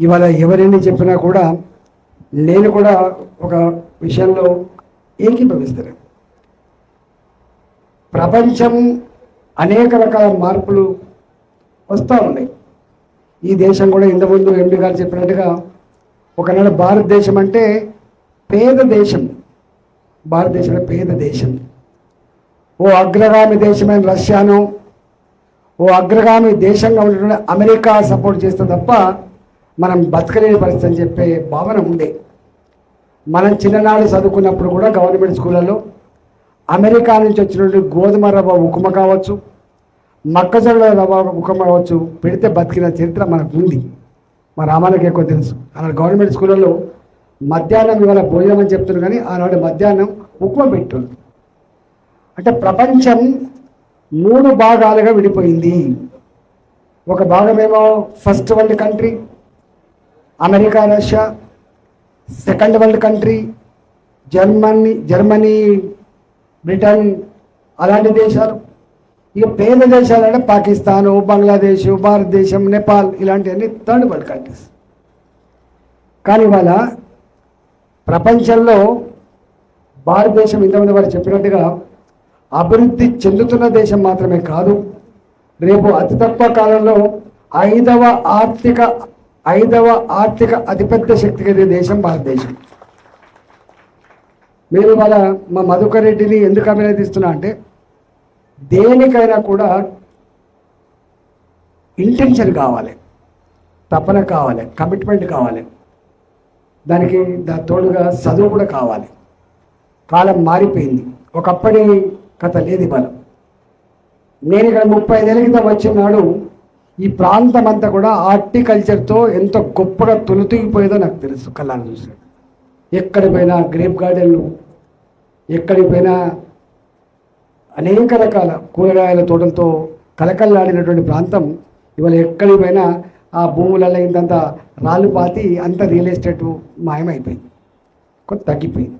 ఇవాళ ఎవరిని చెప్పినా కూడా నేను కూడా ఒక విషయంలో ఏకీభవిస్తాను ప్రపంచం అనేక రకాల మార్పులు వస్తూ ఉన్నాయి. ఈ దేశం కూడా ఇంతకుముందు ఎండి గారు చెప్పినట్టుగా ఒకనాడు భారతదేశం అంటే పేద దేశం. భారతదేశం పేద దేశం. ఓ అగ్రగామి దేశమైన రష్యాను ఓ అగ్రగామి దేశంగా ఉన్నటువంటి అమెరికా సపోర్ట్ చేస్తే తప్ప మనం బతకలేని పరిస్థితి అని చెప్పే భావన ఉండే. మనం చిన్ననాడు చదువుకున్నప్పుడు కూడా గవర్నమెంట్ స్కూళ్ళలో అమెరికా నుంచి వచ్చిన గోధుమ రవ్వ ఉకుమ కావచ్చు మొక్కజొన్న రవ్వ ఉకుమ కావచ్చు పెడితే బతికిన చరిత్ర మనకు ఉంది. మా రామానికి ఎక్కువ తెలుసు. అలా గవర్నమెంట్ స్కూళ్ళలో మధ్యాహ్నం ఇవాళ భోజనం అని చెప్తున్నారు కానీ ఆనాడు మధ్యాహ్నం ఉప్మా పెట్టారు. అంటే ప్రపంచం మూడు భాగాలుగా విడిపోయింది. ఒక భాగమేమో first world country America Russia second world country Germany Germany Britain అలాంటి దేశాలు. ఇక పేద దేశాలు అంటే పాకిస్తాను బంగ్లాదేశ్ భారతదేశం నేపాల్ ఇలాంటివన్నీ థర్డ్ వరల్డ్ కంట్రీస్ కానీ ఇవాళ ప్రపంచంలో భారతదేశం ఇంతమంది వారు చెప్పినట్టుగా అభివృద్ధి చెందుతున్న దేశం మాత్రమే కాదు రేపు అతి తక్కువ కాలంలో ఐదవ ఆర్థిక ఐదవ ఆర్థిక అతిపెద్ద శక్తి కలిగిన దేశం భారతదేశం. మేము ఇవాళ మా మధుకర్ రెడ్డిని ఎందుకు అభినందిస్తున్నా అంటే దేనికైనా కూడా ఇంటెన్షన్ కావాలి తపన కావాలి కమిట్మెంట్ కావాలి. దానికి దా తోడుగా చదువు కూడా కావాలి. కాలం మారిపోయింది. ఒకప్పటి కథ లేదు బలం నేను ఇక్కడ ముప్పై ఐదేళ్ళ క్రితం వచ్చినాడు ఈ ప్రాంతం అంతా కూడా హార్టికల్చర్తో ఎంత గొప్పగా తొలుతూగిపోయేదో నాకు తెలుసు కళ్ళని చూసాడు ఎక్కడి పోయినా గ్రేప్ గార్డెన్లు ఎక్కడికి పోయినా అనేక రకాల కూరగాయల తోటలతో కలకల్లాడినటువంటి ప్రాంతం ఇవాళ ఎక్కడికి పోయినా ఆ భూములలో ఇంతంత రాళ్ళు పాతి అంత రియల్ ఎస్టేట్ మాయమైపోయింది. కొంత తగ్గిపోయింది.